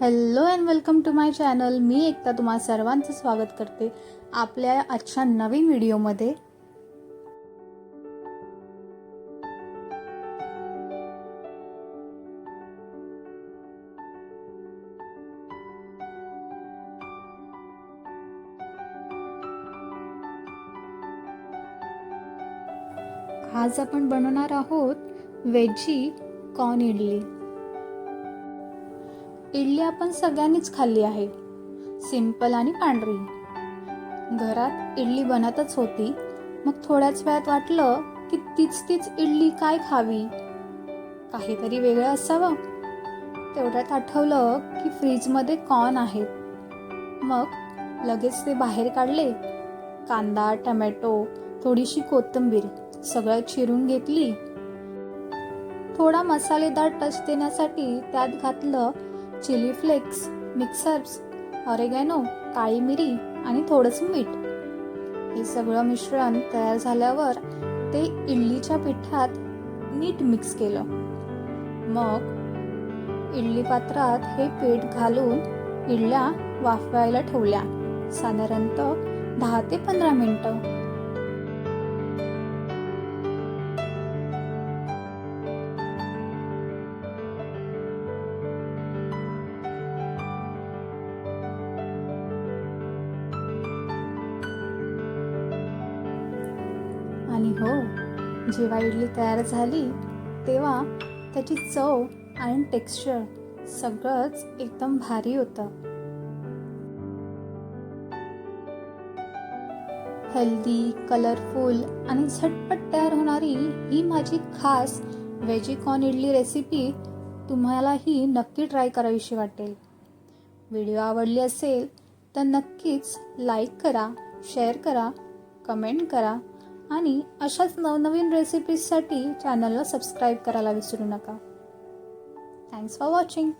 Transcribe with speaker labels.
Speaker 1: Hello and welcome to my channel मी एकदा तुम्हा सर्वांचं स्वागत करते आपल्या आजच्या नवीन व्हिडिओमध्ये. आज आपण बनवणार आहोत वेजी कॉर्न इडली. इडली आपण सगळ्यांनीच खाल्ली आहे. सिंपल आणि पांढरी. घरात इडली बनतच होती. मग थोड्याच वेळात वाटलं की तीच तीच इडली काय खावी? काहीतरी वेगळं असावं. तेवढ्यात आठवलं की फ्रीजमध्ये कॉर्न आहेत मग लगेच ते बाहेर काढले. कांदा टमॅटो थोडीशी कोथिंबीर सगळं चिरून घेतली. थोडा मसालेदार टच देण्यासाठी त्यात घातलं चिली फ्लेक्स मिक्सर्स ऑरेगॅनो काळी मिरी आणि थोडंसं मीठ. हे सगळं मिश्रण तयार झाल्यावर ते इडलीच्या पिठात मीठ मिक्स केलं. मग इडली पात्रात हे पीठ घालून इडल्या वाफवायला ठेवल्या. साधारणतः दहा ते पंधरा मिनटं. आणि हो जेव्हा इडली तयार झाली तेव्हा त्याची चव आणि टेक्स्चर सगळंच एकदम भारी होतं. हेल्दी कलरफुल आणि झटपट तयार होणारी ही माझी खास व्हेजी इडली रेसिपी तुम्हालाही नक्की ट्राय करावीशी वाटेल. व्हिडिओ आवडली असेल तर नक्कीच लाईक करा शेअर करा कमेंट करा आणि अशाच नवनवीन रेसिपीजसाठी चॅनलला सबस्क्राईब करायला विसरू नका थँक्स फॉर वॉचिंग